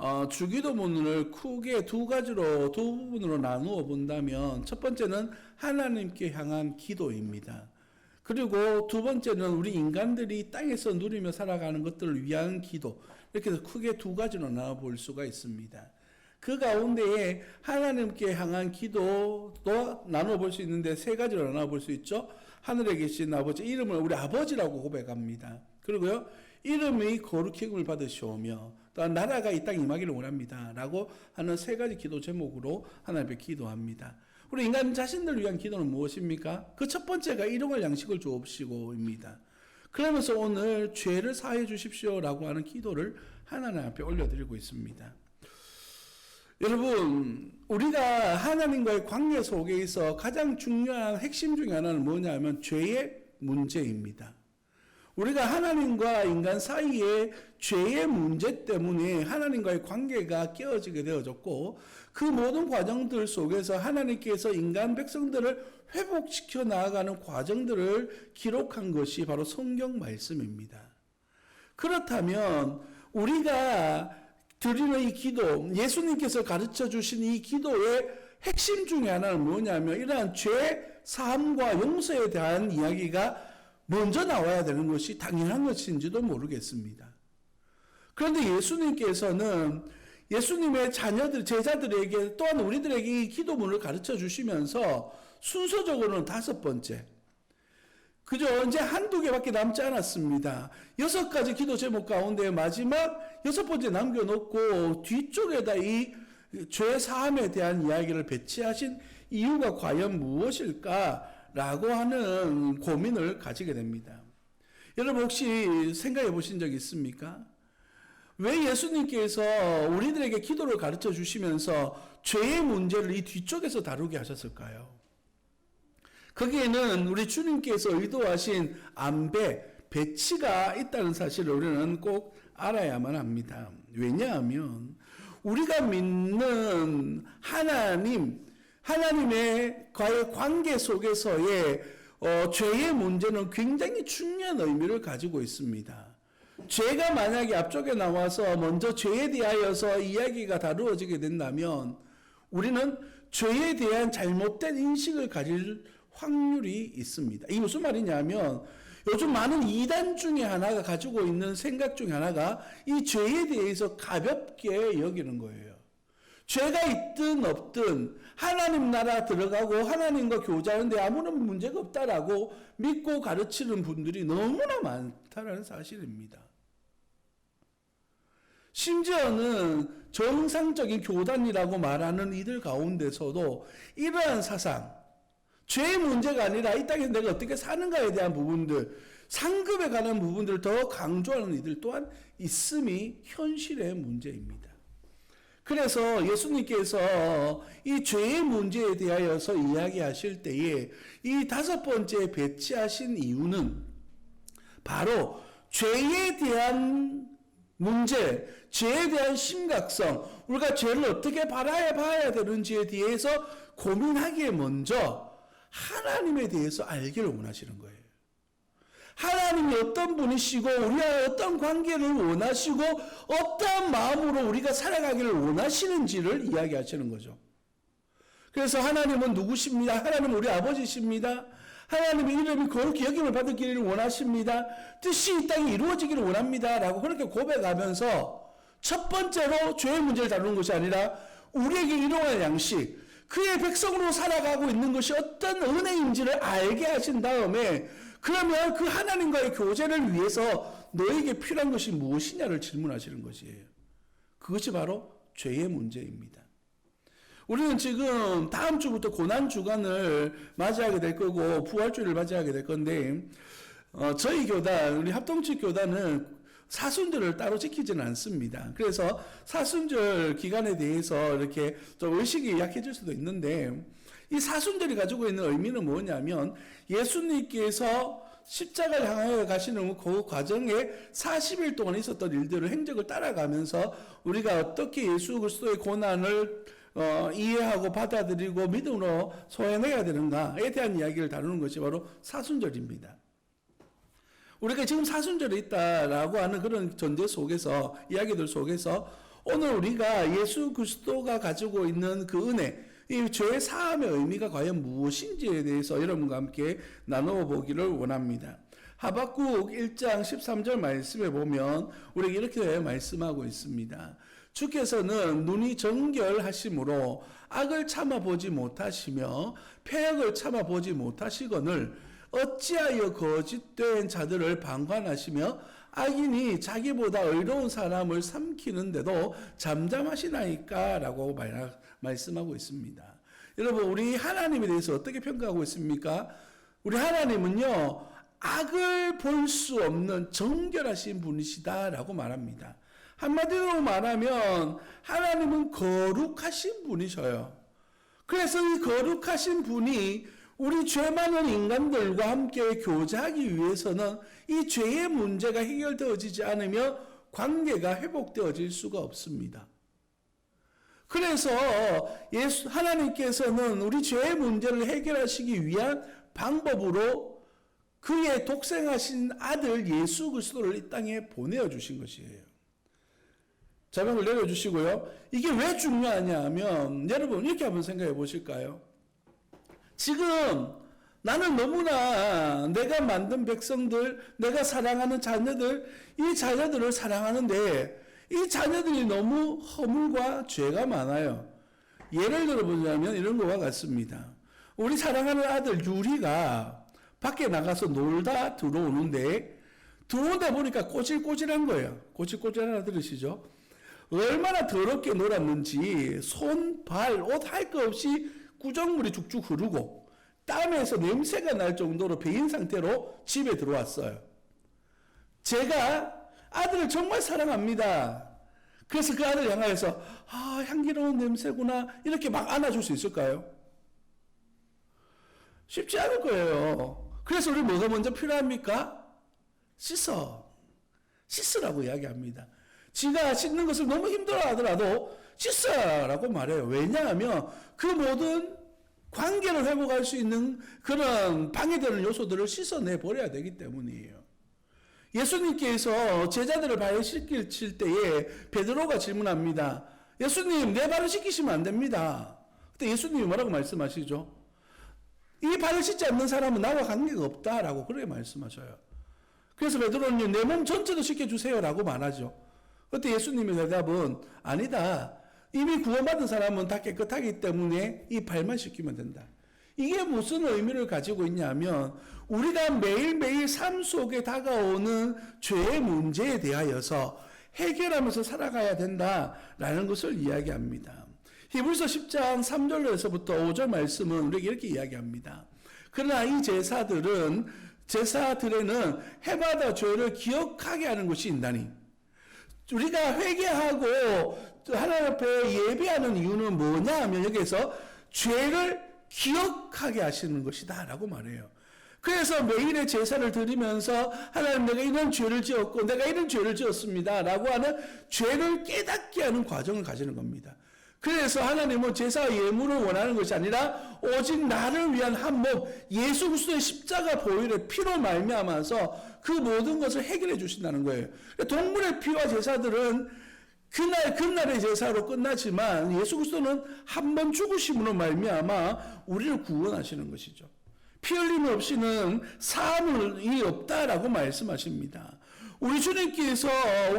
어, 주기도문을 크게 두 가지로 두 부분으로 나누어 본다면 첫 번째는 하나님께 향한 기도입니다. 그리고 두 번째는 우리 인간들이 땅에서 누리며 살아가는 것들을 위한 기도. 이렇게 해서 크게 두 가지로 나눠 볼 수가 있습니다. 그 가운데에 하나님께 향한 기도도 나눠 볼 수 있는데 세 가지로 나눠 볼 수 있죠. 하늘에 계신 아버지, 이름을 우리 아버지라고 고백합니다. 그리고요, 이름이 거룩힘을 받으시오며, 또한 나라가 이 땅에 임하기를 원합니다. 라고 하는 세 가지 기도 제목으로 하나님 앞에 기도합니다. 우리 인간 자신들 위한 기도는 무엇입니까? 그 첫 번째가 일용할 양식을 주옵시고입니다. 그러면서 오늘 죄를 사해 주십시오라고 하는 기도를 하나님 앞에 올려드리고 있습니다. 여러분, 우리가 하나님과의 관계 속에 있어 가장 중요한 핵심 중에 하나는 뭐냐면 죄의 문제입니다. 우리가 하나님과 인간 사이에 죄의 문제 때문에 하나님과의 관계가 깨어지게 되어졌고 그 모든 과정들 속에서 하나님께서 인간 백성들을 회복시켜 나아가는 과정들을 기록한 것이 바로 성경 말씀입니다. 그렇다면 우리가 드리는 이 기도, 예수님께서 가르쳐 주신 이 기도의 핵심 중에 하나는 뭐냐면 이러한 죄 사함과 용서에 대한 이야기가 먼저 나와야 되는 것이 당연한 것인지도 모르겠습니다. 그런데 예수님께서는 예수님의 자녀들, 제자들에게 또한 우리들에게 이 기도문을 가르쳐 주시면서 순서적으로는 다섯 번째, 그저 이제 한두 개밖에 남지 않았습니다. 여섯 가지 기도 제목 가운데 마지막 여섯 번째 남겨놓고 뒤쪽에다 이 죄 사함에 대한 이야기를 배치하신 이유가 과연 무엇일까 라고 하는 고민을 가지게 됩니다. 여러분 혹시 생각해 보신 적 있습니까? 왜 예수님께서 우리들에게 기도를 가르쳐 주시면서 죄의 문제를 이 뒤쪽에서 다루게 하셨을까요? 거기에는 우리 주님께서 의도하신 안배, 배치가 있다는 사실을 우리는 꼭 알아야만 합니다. 왜냐하면 우리가 믿는 하나님, 하나님의 과의 관계 속에서의 어, 죄의 문제는 굉장히 중요한 의미를 가지고 있습니다. 죄가 만약에 앞쪽에 나와서 먼저 죄에 대하여서 이야기가 다루어지게 된다면 우리는 죄에 대한 잘못된 인식을 가질 확률이 있습니다. 이게 무슨 말이냐면 요즘 많은 이단 중에 하나가 가지고 있는 생각 중에 하나가 이 죄에 대해서 가볍게 여기는 거예요. 죄가 있든 없든 하나님 나라 들어가고 하나님과 교제하는데 아무런 문제가 없다라고 믿고 가르치는 분들이 너무나 많다는 사실입니다. 심지어는 정상적인 교단이라고 말하는 이들 가운데서도 이러한 사상, 죄의 문제가 아니라 이 땅에서 내가 어떻게 사는가에 대한 부분들, 상급에 관한 부분들을 더 강조하는 이들 또한 있음이 현실의 문제입니다. 그래서 예수님께서 이 죄의 문제에 대하여서 이야기하실 때에 이 다섯 번째 배치하신 이유는 바로 죄에 대한 문제, 죄에 대한 심각성, 우리가 죄를 어떻게 바라야 봐야 되는지에 대해서 고민하기에 먼저 하나님에 대해서 알기를 원하시는 거예요. 하나님이 어떤 분이시고 우리와 어떤 관계를 원하시고 어떠한 마음으로 우리가 살아가기를 원하시는지를 이야기하시는 거죠. 그래서 하나님은 누구십니다. 하나님은 우리 아버지십니다. 하나님의 이름이 거룩히 여김을 받기를 원하십니다. 뜻이 이 땅에 이루어지기를 원합니다. 라고 그렇게 고백하면서 첫 번째로 죄의 문제를 다루는 것이 아니라 우리에게 일용할 양식, 그의 백성으로 살아가고 있는 것이 어떤 은혜인지를 알게 하신 다음에 그러면 그 하나님과의 교제를 위해서 너에게 필요한 것이 무엇이냐를 질문하시는 것이에요. 그것이 바로 죄의 문제입니다. 우리는 지금 다음 주부터 고난 주간을 맞이하게 될 거고 부활주를 맞이하게 될 건데 어, 저희 교단 우리 합동측 교단은 사순절을 따로 지키지는 않습니다. 그래서 사순절 기간에 대해서 이렇게 좀 의식이 약해질 수도 있는데 이 사순절이 가지고 있는 의미는 뭐냐면 예수님께서 십자가를 향하여 가시는 그 과정에 40일 동안 있었던 일들을 행적을 따라가면서 우리가 어떻게 예수 그리스도의 고난을 어, 이해하고 받아들이고 믿음으로 소행해야 되는가에 대한 이야기를 다루는 것이 바로 사순절입니다. 우리가 지금 사순절에 있다라고 하는 그런 전제 속에서 이야기들 속에서 오늘 우리가 예수 그리스도가 가지고 있는 그 은혜, 이죄 사함의 의미가 과연 무엇인지에 대해서 여러분과 함께 나누어 보기를 원합니다. 하박국 1장 13절 말씀에 보면 우리가 이렇게 말씀하고 있습니다. 주께서는 눈이 정결하심으로 악을 참아보지 못하시며 폐역을 참아보지 못하시거늘 어찌하여 거짓된 자들을 방관하시며 악인이 자기보다 의로운 사람을 삼키는데도 잠잠하시나이까 라고 말, 말씀하고 있습니다. 여러분 우리 하나님에 대해서 어떻게 평가하고 있습니까? 우리 하나님은요 악을 볼 수 없는 정결하신 분이시다라고 말합니다. 한마디로 말하면 하나님은 거룩하신 분이셔요. 그래서 이 거룩하신 분이 우리 죄 많은 인간들과 함께 교제하기 위해서는 이 죄의 문제가 해결되어지지 않으면 관계가 회복되어질 수가 없습니다. 그래서 예수 하나님께서는 우리 죄의 문제를 해결하시기 위한 방법으로 그의 독생하신 아들 예수 그리스도를 이 땅에 보내어 주신 것이에요. 자명을 내려 주시고요. 이게 왜 중요하냐 하면 여러분 이렇게 한번 생각해 보실까요? 지금 나는 너무나 내가 만든 백성들, 내가 사랑하는 자녀들, 이 자녀들을 사랑하는데 이 자녀들이 너무 허물과 죄가 많아요. 예를 들어보자면 이런 것과 같습니다. 우리 사랑하는 아들 유리가 밖에 나가서 놀다 들어오는데 들어오다 보니까 꼬질꼬질한 거예요. 꼬질꼬질하나 들으시죠? 얼마나 더럽게 놀았는지 손, 발, 옷할거 없이 구정물이 쭉쭉 흐르고 땀에서 냄새가 날 정도로 배인 상태로 집에 들어왔어요. 제가 아들을 정말 사랑합니다. 그래서 그 아들 향하여서 아 향기로운 냄새구나 이렇게 막 안아줄 수 있을까요? 쉽지 않을 거예요. 그래서 우리 뭐가 먼저 필요합니까? 씻어. 씻으라고 이야기합니다. 지가 씻는 것을 너무 힘들어 하더라도 씻어라고 말해요. 왜냐하면 그 모든 관계를 회복할 수 있는 그런 방해되는 요소들을 씻어내 버려야 되기 때문이에요. 예수님께서 제자들을 발을 씻길 때에 베드로가 질문합니다. 예수님, 내 발을 씻기시면 안 됩니다. 그때 예수님이 뭐라고 말씀하시죠? 이 발을 씻지 않는 사람은 나와 관계가 없다라고 그렇게 말씀하셔요. 그래서 베드로는 내 몸 전체도 씻겨주세요라고 말하죠. 그때 예수님의 대답은 아니다. 이미 구원받은 사람은 다 깨끗하기 때문에 이 발만 씻기면 된다. 이게 무슨 의미를 가지고 있냐면 우리가 매일매일 삶 속에 다가오는 죄의 문제에 대하여서 해결하면서 살아가야 된다라는 것을 이야기합니다. 히브리서 10장 3절에서부터 5절 말씀은 우리에게 이렇게 이야기합니다. 그러나 이 제사들은 제사들에는 해마다 죄를 기억하게 하는 것이 있나니 우리가 회개하고 하나님 앞에 예배하는 이유는 뭐냐 하면 여기에서 죄를 기억하게 하시는 것이다 라고 말해요. 그래서 매일의 제사를 드리면서 하나님 내가 이런 죄를 지었고 내가 이런 죄를 지었습니다 라고 하는 죄를 깨닫게 하는 과정을 가지는 겁니다. 그래서 하나님은 제사 예물을 원하는 것이 아니라 오직 나를 위한 한 몸 예수 그리스도의 십자가 보혈의 피로 말미암아서 그 모든 것을 해결해 주신다는 거예요. 동물의 피와 제사들은 그날 그날의 제사로 끝나지만 예수 그리스도는 한 번 죽으심으로 말미암아 우리를 구원하시는 것이죠. 피 흘림 없이는 사함이 없다라고 말씀하십니다. 우리 주님께서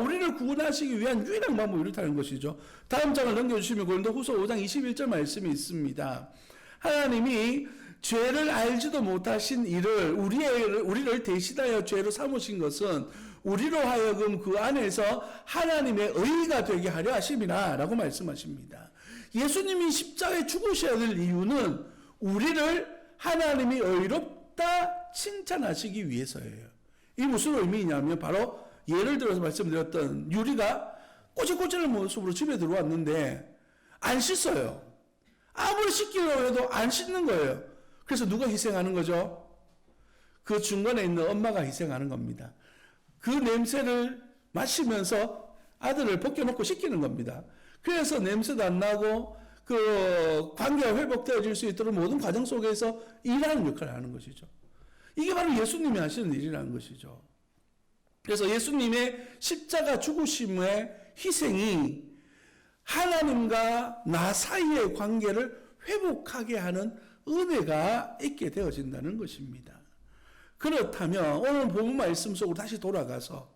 우리를 구원하시기 위한 유일한 방법이 이렇다는 것이죠. 다음 장을 넘겨주시면 고린도 후서 5장 21절 말씀이 있습니다. 하나님이 죄를 알지도 못하신 이를 우리의 우리를 대신하여 죄로 삼으신 것은 우리로 하여금 그 안에서 하나님의 의가 되게 하려 하심이라라고 말씀하십니다. 예수님이 십자가에 죽으셔야 될 이유는 우리를 하나님이 의롭다 칭찬하시기 위해서예요. 이 무슨 의미냐면 바로 예를 들어서 말씀드렸던 유리가 꼬질꼬질한 모습으로 집에 들어왔는데 안 씻어요. 아무리 씻기려고 해도 안 씻는 거예요. 그래서 누가 희생하는 거죠? 그 중간에 있는 엄마가 희생하는 겁니다. 그 냄새를 마시면서 아들을 벗겨놓고 씻기는 겁니다. 그래서 냄새도 안 나고 그 관계가 회복되어질 수 있도록 모든 과정 속에서 일하는 역할을 하는 것이죠. 이게 바로 예수님이 하시는 일이라는 것이죠. 그래서 예수님의 십자가 죽으심의 희생이 하나님과 나 사이의 관계를 회복하게 하는 은혜가 있게 되어진다는 것입니다. 그렇다면 오늘 본문 말씀 속으로 다시 돌아가서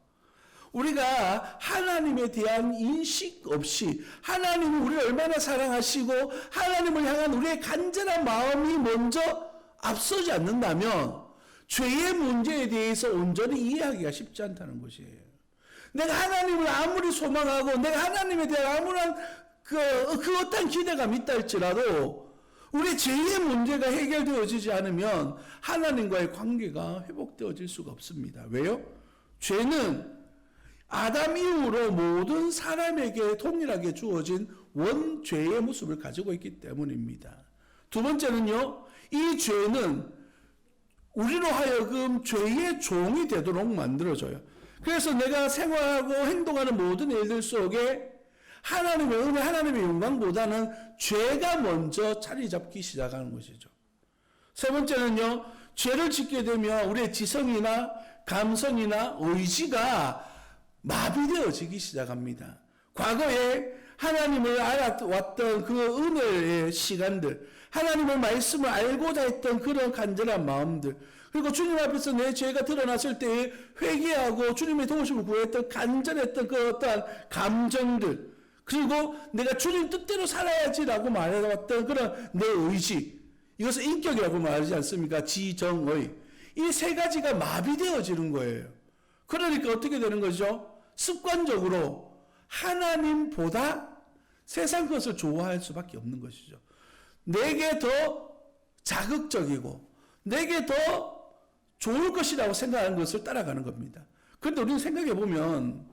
우리가 하나님에 대한 인식 없이 하나님이 우리를 얼마나 사랑하시고 하나님을 향한 우리의 간절한 마음이 먼저 앞서지 않는다면 죄의 문제에 대해서 온전히 이해하기가 쉽지 않다는 것이에요. 내가 하나님을 아무리 소망하고 내가 하나님에 대한 아무런 그, 그 어떤 기대감이 있다 할지라도 우리 죄의 문제가 해결되어지지 않으면 하나님과의 관계가 회복되어질 수가 없습니다. 왜요? 죄는 아담 이후로 모든 사람에게 동일하게 주어진 원죄의 모습을 가지고 있기 때문입니다. 두 번째는요, 이 죄는 우리로 하여금 죄의 종이 되도록 만들어줘요. 그래서 내가 생활하고 행동하는 모든 일들 속에 하나님의 은혜, 하나님의 영광보다는 죄가 먼저 자리 잡기 시작하는 것이죠. 세 번째는요, 죄를 짓게 되면 우리의 지성이나 감성이나 의지가 마비되어지기 시작합니다. 과거에 하나님을 알아왔던 그 은혜의 시간들, 하나님의 말씀을 알고자 했던 그런 간절한 마음들, 그리고 주님 앞에서 내 죄가 드러났을 때 회개하고 주님의 도우심을 구했던 간절했던 그 어떠한 감정들, 그리고 내가 주님 뜻대로 살아야지라고 말해왔던 그런 내 의지, 이것을 인격이라고 말하지 않습니까? 지정의. 이 세 가지가 마비되어지는 거예요. 그러니까 어떻게 되는 거죠? 습관적으로 하나님보다 세상 것을 좋아할 수밖에 없는 것이죠. 내게 더 자극적이고 내게 더 좋을 것이라고 생각하는 것을 따라가는 겁니다. 그런데 우리는 생각해 보면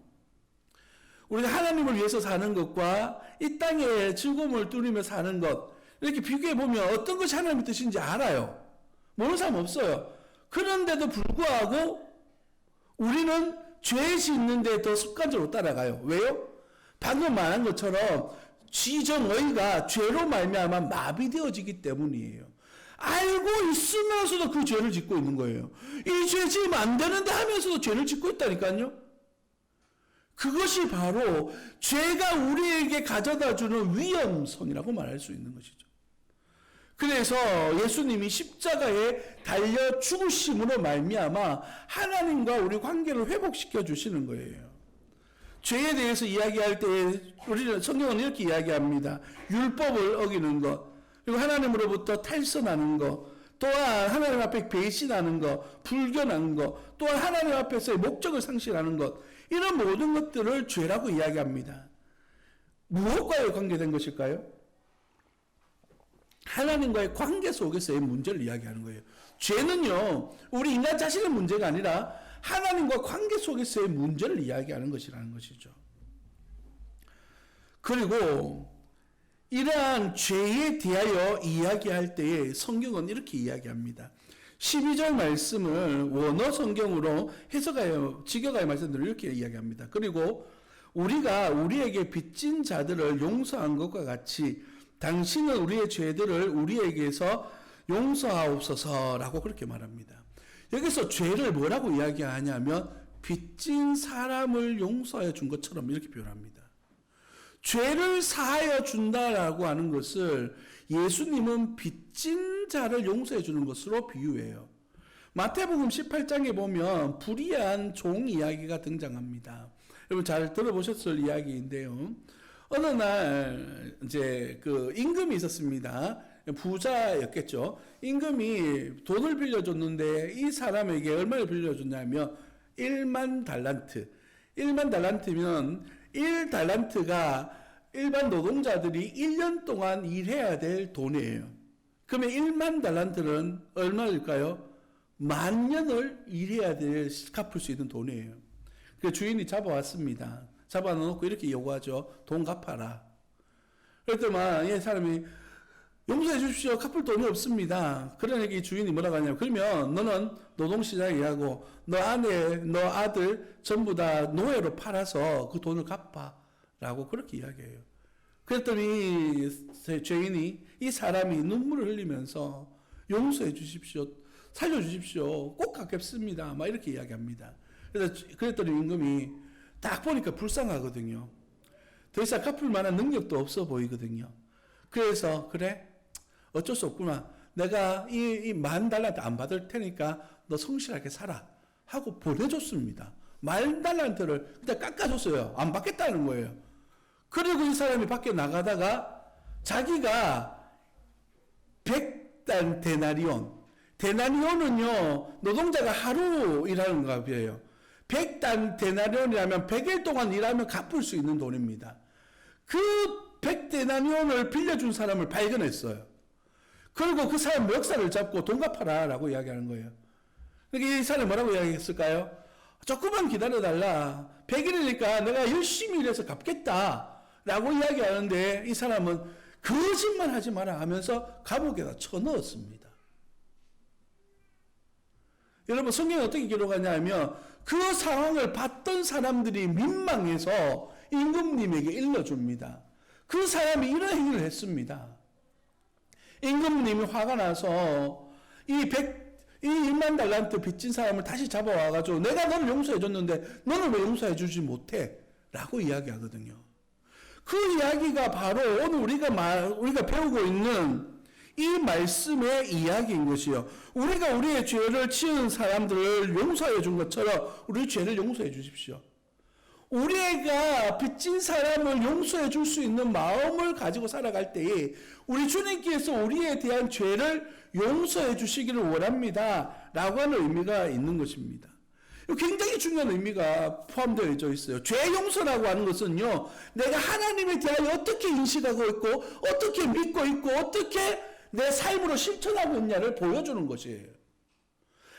우리가 하나님을 위해서 사는 것과 이 땅의 즐거움을 누리며 사는 것 이렇게 비교해 보면 어떤 것이 하나님의 뜻인지 알아요. 모르는 사람 없어요. 그런데도 불구하고 우리는 죄 짓는데 더 습관적으로 따라가요. 왜요? 방금 말한 것처럼 지정의가 죄로 말미암아 마비되어지기 때문이에요. 알고 있으면서도 그 죄를 짓고 있는 거예요. 이 죄 지으면 안 되는데 하면서도 죄를 짓고 있다니까요. 그것이 바로 죄가 우리에게 가져다 주는 위험성이라고 말할 수 있는 것이죠. 그래서 예수님이 십자가에 달려 죽으심으로 말미암아 하나님과 우리 관계를 회복시켜 주시는 거예요. 죄에 대해서 이야기할 때 우리는 성경은 이렇게 이야기합니다. 율법을 어기는 것, 그리고 하나님으로부터 탈선하는 것, 또한 하나님 앞에 배신하는 것, 불견한 것, 또한 하나님 앞에서의 목적을 상실하는 것, 이런 모든 것들을 죄라고 이야기합니다. 무엇과의 관계된 것일까요? 하나님과의 관계 속에서의 문제를 이야기하는 거예요. 죄는요, 우리 인간 자신의 문제가 아니라 하나님과 관계 속에서의 문제를 이야기하는 것이라는 것이죠. 그리고 이러한 죄에 대하여 이야기할 때에 성경은 이렇게 이야기합니다. 12절 말씀을 원어 성경으로 해석하여 직역하여 말씀들을 이렇게 이야기합니다. 그리고 우리가 우리에게 빚진 자들을 용서한 것과 같이 당신은 우리의 죄들을 우리에게서 용서하옵소서라고 그렇게 말합니다. 여기서 죄를 뭐라고 이야기하냐면 빚진 사람을 용서해 준 것처럼 이렇게 표현합니다. 죄를 사하여 준다라고 하는 것을 예수님은 빚진 자를 용서해 주는 것으로 비유해요. 마태복음 18장에 보면 불의한 종 이야기가 등장합니다. 여러분 잘 들어보셨을 이야기인데요. 어느 날 이제 그 임금이 있었습니다. 부자였겠죠. 임금이 돈을 빌려줬는데 이 사람에게 얼마를 빌려줬냐면 1만 달란트. 1만 달란트면 1달란트가 일반 노동자들이 1년 동안 일해야 될 돈이에요. 그러면 1만 달란트는 얼마일까요? 만 년을 일해야 될 갚을 수 있는 돈이에요. 그 주인이 잡아왔습니다. 잡아놓고 이렇게 요구하죠. 돈 갚아라. 그랬더만 이 사람이 용서해 주십시오. 갚을 돈이 없습니다. 그러니까 이 주인이 뭐라고 하냐면 그러면 너는 노동시장에 일하고 너 아내, 너 아들 전부 다 노예로 팔아서 그 돈을 갚아. 라고 그렇게 이야기해요. 그랬더니 죄인이 이 사람이 눈물을 흘리면서 용서해 주십시오. 살려 주십시오. 꼭 갚겠습니다. 막 이렇게 이야기합니다. 그래서 그랬더니 임금이 딱 보니까 불쌍하거든요. 더 이상 갚을 만한 능력도 없어 보이거든요. 그래서 그래 어쩔 수 없구나. 내가 이 만 달러한테 안 받을 테니까 너 성실하게 살아 하고 보내줬습니다. 만 달러한테를 그냥 깎아줬어요. 안 받겠다는 거예요. 그리고 이 사람이 밖에 나가다가 자기가 백 단 데나리온 데나리온은요 노동자가 하루 일하는 값이에요. 백단 데나리온이라면 100일 동안 일하면 갚을 수 있는 돈입니다. 그 100데나리온을 빌려준 사람을 발견했어요. 그리고 그 사람 멱살을 잡고 돈 갚아라 라고 이야기하는 거예요. 그러니까 이 사람이 뭐라고 이야기했을까요? 조금만 기다려달라. 100일이니까 내가 열심히 일해서 갚겠다. 라고 이야기하는데 이 사람은 거짓말 하지 마라 하면서 감옥에다 쳐넣었습니다. 여러분 성경에 어떻게 기록하냐면 그 상황을 봤던 사람들이 민망해서 임금님에게 일러줍니다. 그 사람이 이런 행위를 했습니다. 임금님이 화가 나서 이 백, 이 1만 달란트 빚진 사람을 다시 잡아와가지고 내가 너를 용서해줬는데 너는 왜 용서해주지 못해? 라고 이야기하거든요. 그 이야기가 바로 오늘 우리가 말, 우리가 배우고 있는 이 말씀의 이야기인 것이요. 우리가 우리의 죄를 지은 사람들을 용서해 준 것처럼 우리 죄를 용서해 주십시오. 우리가 빚진 사람을 용서해 줄 수 있는 마음을 가지고 살아갈 때에 우리 주님께서 우리에 대한 죄를 용서해 주시기를 원합니다. 라고 하는 의미가 있는 것입니다. 굉장히 중요한 의미가 포함되어 있어요. 죄 용서라고 하는 것은요, 내가 하나님에 대하여 어떻게 인식하고 있고, 어떻게 믿고 있고, 어떻게 내 삶으로 실천하고 있냐를 보여주는 것이에요.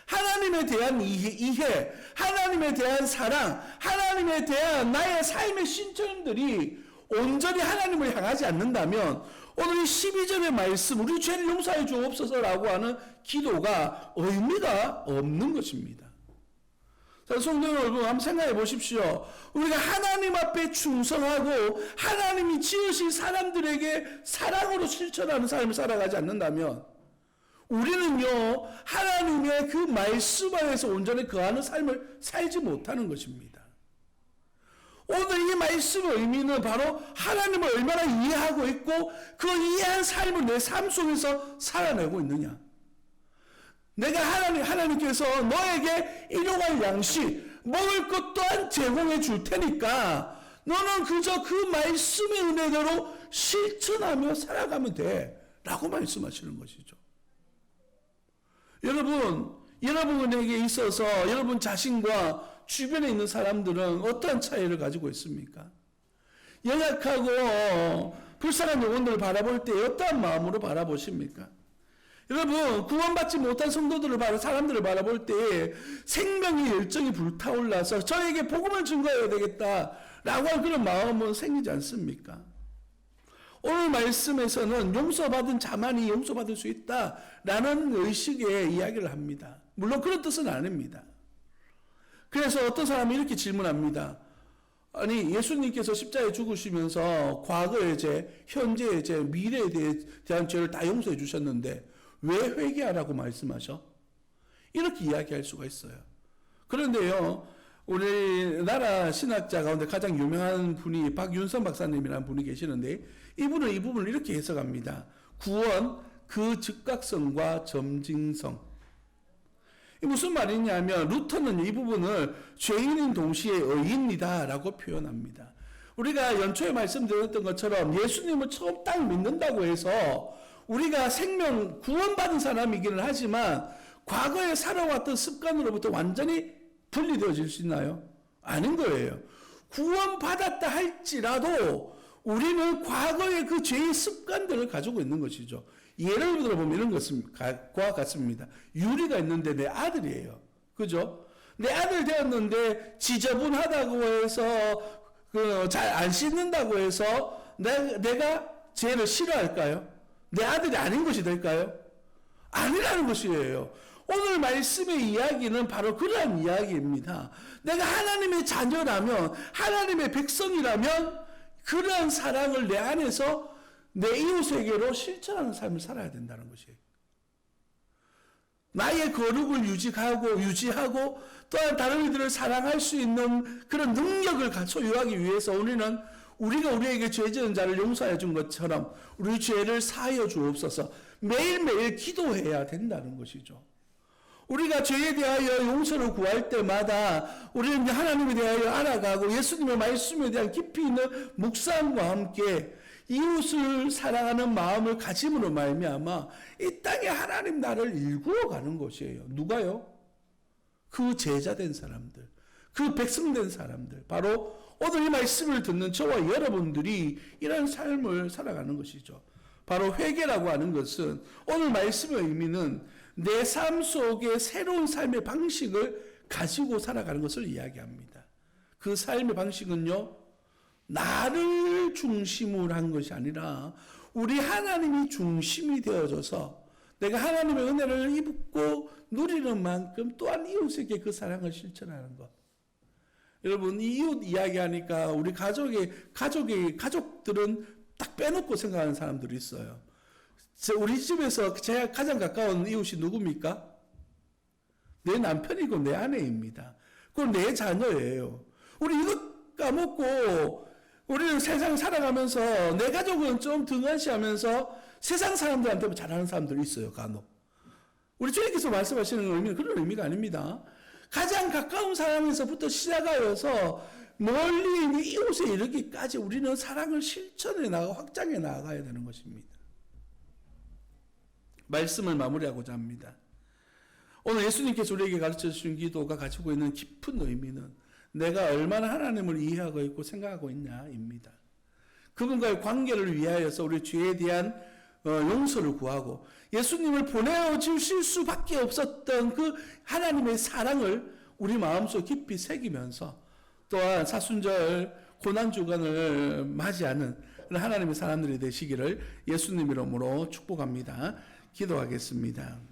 하나님에 대한 이해, 하나님에 대한 사랑, 하나님에 대한 나의 삶의 신천들이 온전히 하나님을 향하지 않는다면 오늘 이 12절의 말씀 우리 죄를 용서해 주옵소서라고 하는 기도가 의미가 없는 것입니다. 자, 성도 여러분 한번 생각해 보십시오. 우리가 하나님 앞에 충성하고 하나님이 지으신 사람들에게 사랑으로 실천하는 삶을 살아가지 않는다면 우리는요 하나님의 그 말씀 안에서 온전히 거하는 삶을 살지 못하는 것입니다. 오늘 이 말씀의 의미는 바로 하나님을 얼마나 이해하고 있고 그 이해한 삶을 내 삶 속에서 살아내고 있느냐. 내가 하나님, 하나님께서 너에게 일용할 양식, 먹을 것 또한 제공해 줄 테니까 너는 그저 그 말씀의 은혜대로 실천하며 살아가면 돼. 라고 말씀하시는 것이죠. 여러분, 여러분에게 있어서 여러분 자신과 주변에 있는 사람들은 어떠한 차이를 가지고 있습니까? 연약하고 불쌍한 영혼들을 바라볼 때 어떠한 마음으로 바라보십니까? 여러분 구원받지 못한 성도들을 바라 사람들을 바라볼 때 생명의 열정이 불타올라서 저에게 복음을 증거해야 되겠다 라고 할 그런 마음은 생기지 않습니까? 오늘 말씀에서는 용서받은 자만이 용서받을 수 있다 라는 의식의 이야기를 합니다. 물론 그런 뜻은 아닙니다. 그래서 어떤 사람이 이렇게 질문합니다. 아니 예수님께서 십자에 죽으시면서 과거의 죄, 현재의 죄, 미래에 대한 죄를 다 용서해 주셨는데 왜 회개하라고 말씀하셔? 이렇게 이야기할 수가 있어요. 그런데요, 우리나라 신학자 가운데 가장 유명한 분이 박윤선 박사님이라는 분이 계시는데 이분은 이 부분을 이렇게 해석합니다. 구원, 그 즉각성과 점징성. 이 무슨 말이냐면 루터는 이 부분을 죄인인 동시에 의인이다라고 표현합니다. 우리가 연초에 말씀드렸던 것처럼 예수님을 처음 딱 믿는다고 해서 우리가 생명 구원받은 사람이기는 하지만 과거에 살아왔던 습관으로부터 완전히 분리되어질 수 있나요? 아닌 거예요. 구원받았다 할지라도 우리는 과거의 그 죄의 습관들을 가지고 있는 것이죠. 예를 들어보면 이런 것과 같습니다. 유리가 있는데 내 아들이에요. 그죠? 내 아들 되었는데 지저분하다고 해서 그 잘 안 씻는다고 해서 내, 내가 죄를 싫어할까요? 내 아들이 아닌 것이 될까요? 아니라는 것이에요. 오늘 말씀의 이야기는 바로 그러한 이야기입니다. 내가 하나님의 자녀라면, 하나님의 백성이라면, 그러한 사랑을 내 안에서 내 이웃에게로 실천하는 삶을 살아야 된다는 것이에요. 나의 거룩을 유지하고, 유지하고, 또한 다른 이들을 사랑할 수 있는 그런 능력을 소유하기 위해서 우리는 우리가 우리에게 죄 지은 자를 용서해 준 것처럼 우리 죄를 사하여 주옵소서 매일매일 기도해야 된다는 것이죠. 우리가 죄에 대하여 용서를 구할 때마다 우리는 하나님에 대하여 알아가고 예수님의 말씀에 대한 깊이 있는 묵상과 함께 이웃을 사랑하는 마음을 가짐으로 말미암아 이 땅에 하나님 나를 일구어 가는 것이에요. 누가요? 그 제자 된 사람들, 그 백성 된 사람들, 바로 오늘 이 말씀을 듣는 저와 여러분들이 이런 삶을 살아가는 것이죠. 바로 회개라고 하는 것은 오늘 말씀의 의미는 내 삶 속에 새로운 삶의 방식을 가지고 살아가는 것을 이야기합니다. 그 삶의 방식은요, 나를 중심으로 한 것이 아니라 우리 하나님이 중심이 되어져서 내가 하나님의 은혜를 입고 누리는 만큼 또한 이웃에게 그 사랑을 실천하는 것. 여러분 이 이웃 이야기하니까 우리 가족의 가족의 가족들은 딱 빼놓고 생각하는 사람들이 있어요. 저 우리 집에서 제가 가장 가까운 이웃이 누굽니까? 내 남편이고 내 아내입니다. 그리고 내 자녀예요. 우리 이것 까먹고 우리는 세상 살아가면서 내 가족은 좀 등한시하면서 세상 사람들한테 잘하는 사람들이 있어요. 간혹. 우리 주님께서 말씀하시는 의미는 그런 의미가 아닙니다. 가장 가까운 사람에서부터 시작하여서 멀리 있는 이웃에 이르기까지 우리는 사랑을 실천해 나가 확장해 나가야 되는 것입니다. 말씀을 마무리하고자 합니다. 오늘 예수님께서 우리에게 가르쳐 주신 기도가 가지고 있는 깊은 의미는 내가 얼마나 하나님을 이해하고 있고 생각하고 있냐입니다. 그분과의 관계를 위하여서 우리 죄에 대한 어, 용서를 구하고 예수님을 보내어 주실 수밖에 없었던 그 하나님의 사랑을 우리 마음속 깊이 새기면서 또한 사순절 고난 주간을 맞이하는 하나님의 사람들이 되시기를 예수님 이름으로 축복합니다. 기도하겠습니다.